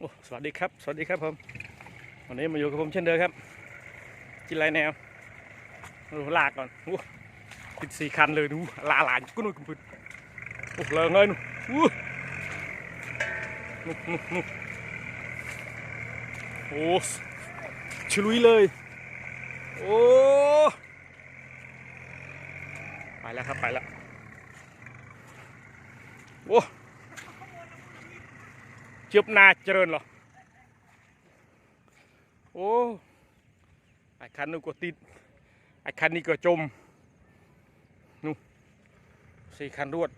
โอ้สวัสดีครับ สวัสดีครับผม วันนี้มาอยู่กับผมเช่นเดิมครับ กินไรแนวหลากก่อนโอ้ติดสี่คันเลยดูลาหลานกุ้นกุ้นกุ้นโอ้เลิงเลยนู่นนู่นนู่นนู่นโอ้ชลุยเลย โอ้ไปแล้วครับไปแล้วโอ้ เจือบนาเจริญเหรอ โอ้ไอ้คันนู้นก็ติด ไอ้คันนี้ก็จม นู่นสี่คันรวด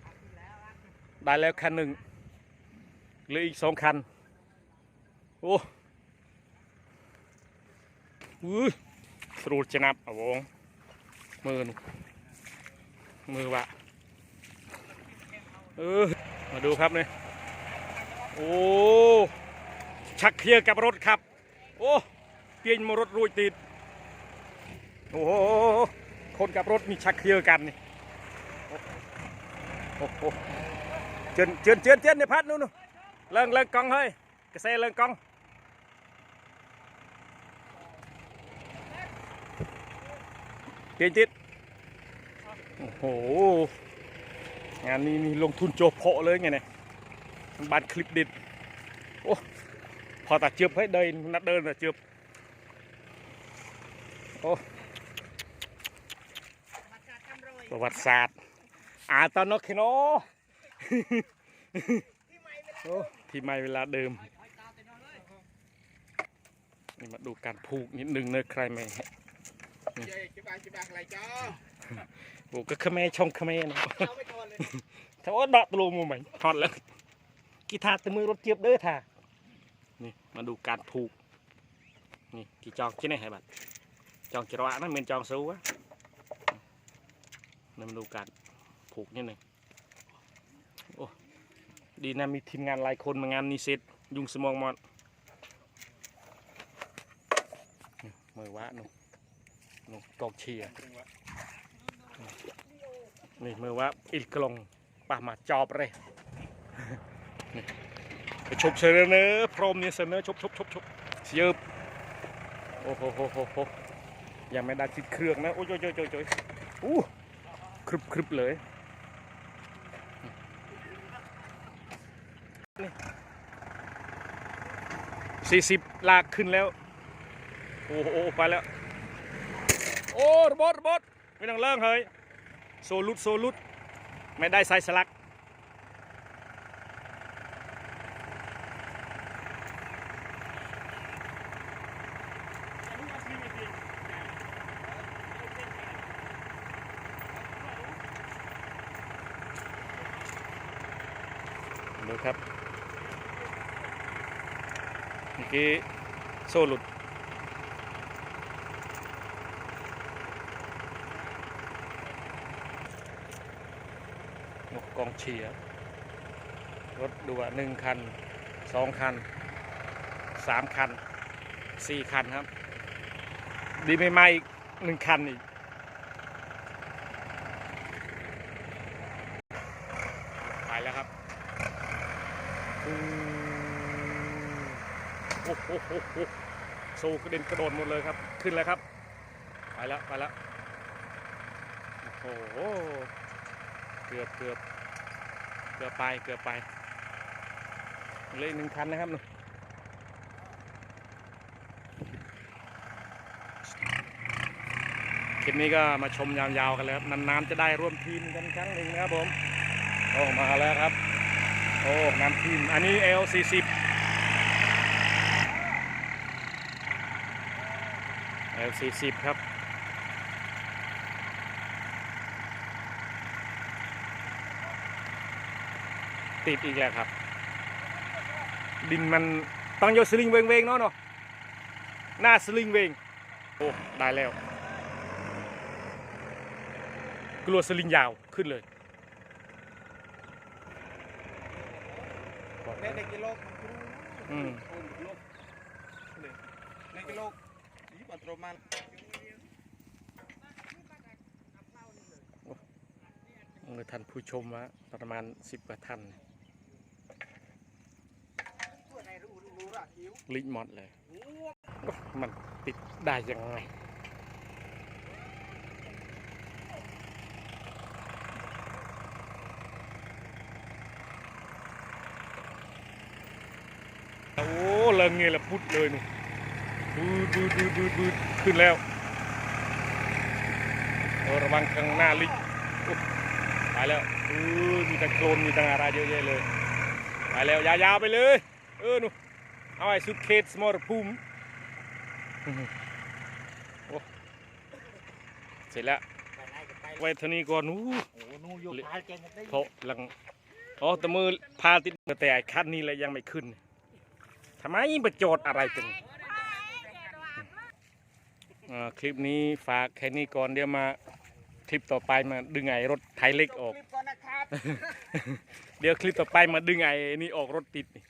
ได้แล้วคันหนึ่งเหลืออีกสองคัน โอ้อุ้ยสรูดจะนับอ่ะวงมือนู่นมือวะเออ มาดูครับเนี่ย โอ้ชักเคลียร์กับรถครับ โอ้เตียงมารถรุ่ยติดโอ้โหคนกับรถมีชักเคลียร์กันนี่โอ้โหเจินเจินเจินเจินในพัดนู่นนู่นเลิงเลิงกองเฮ้ยกระเซเลิงกองเตียงติดโอ้โหงานนี้นี่ลงทุนโจโพะเลยไงเนี่ย บานคลิปดิดโอ้พอตัดเจือบให้เดินนัดเดินแต่เจือบโอ้ประวัติศาสตร์อาตอนนกเคโนโอ้ที่ไม่เวลาเดิม นี่มาดูการผูกนิดนึงเนอะใครไม่จะบางจะบางอะไรจ้าผูกก็ขแม่ชงขแม่นะเอาไม่ทนเลยถ้าว่าดอกตะลูมูไหมทอดแล้ว กีทาแตะมือรถเจี๊ยบเด้อท่านี่มาดูการผูกนี่กี่จองที่ไหนให้บัดจองจิระวะนั่นเป็นจองซูวะนี่มาดูการผูกนิดหนึ่งโอ้ดีนะมีทีมงานหลายคนมางานนี้เสร็จยุงสมองหมดนี่มือวะนู่นนู่กองเชียร์นี่มือว่าอิลกลงป่ามาจอบเลย ชบเสนอพร้อมเนี่ยเสนอชบชบชบชบเสียบโอ้โหโหโหโหยังไม่ได้ติดเครื่องนะโอ้ยโอ้ยโอ้ยโอ้ยโอ้ยอู้ครึบครึบเลยนี่สี่สิบลากขึ้นแล้ว โอ้โหไปแล้ว โอ้ระเบดระบดไม่ต้องเลิกเฮ้ยโซลุดโซลุดไม่ได้ไซส์สลัก ดูครับ เมื่อกี้โซลุด นกกองเชียร์ รถดูว่าหนึ่งคันสองคันสามคันสี่คันครับ ดีไม่ไม่อีกหนึ่งคันอีกไปแล้วครับอู้ โอ้โหโอ้โหโซกระเด็นกระโดดหมดเลยครับ ขึ้นแล้วครับ ไปแล้วไปแล้วโอ้โหเกือบเกือบเกือบไปเกือบไปเลยหนึ่งคันนะครับหนูคลิปนี้ก็มาชมยาวๆกันเลยครับนานๆจะได้ร่วมทีมกันครั้งหนึ่งนะครับผมโอ้มาแล้วครับ โอ้น้ำทีมอันนี้ L40 L40 ครับติดอีกแล้วครับ ดินมันต้องโยสลิงเวงเวงเนาะเนาะหน้าสลิงเวงโอ้ได้แล้ว กลัวสลิงยาวขึ้นเลย เล่นในกิโลมันครูอืมโอ้ยกิโลเลยในกิโลยี่ปัตรมันเมื่อท่านผู้ชมว่าประมาณสิบกว่าท่านตัวไหนรู้รู้รู้ไรอะหิวลิงหมดเลยโอ้โอ้มันติดได้ยังไง โอ้เริ่มเงี้ยละพุดเลยนี่บูดบูดบูดบูดบูดขึ้นแล้วโอ้ระวังข้างหน้าลิงโอ้ไปแล้วเออมีแต่โคลนมีแต่อะไรเยอะแยะเลยไปแล้วยาวๆไปเลยเออหนูเอาไอ้สุดเขตสมรภูมิโอ้เสร็จแล้วไปไหนก็ไปไว้เท่านี้ก่อนนู้โอ้นู่นอยู่พายเก่งกันได้เพราะหลังอ๋อแต่มือพาติดแต่ไอ้คันนี้เลยยังไม่ขึ้น ทำไมประโจทย์อะไรกันอ่าคลิปนี้ฝากแค่นี้ก่อนเดี๋ยวมาคลิปต่อไปมาดึงไอ้รถไทยเล็กออกคลิปก่อนนะครับเดี๋ยวคลิปต่อไปมาดึงไอ้นี่ออกรถติดนี่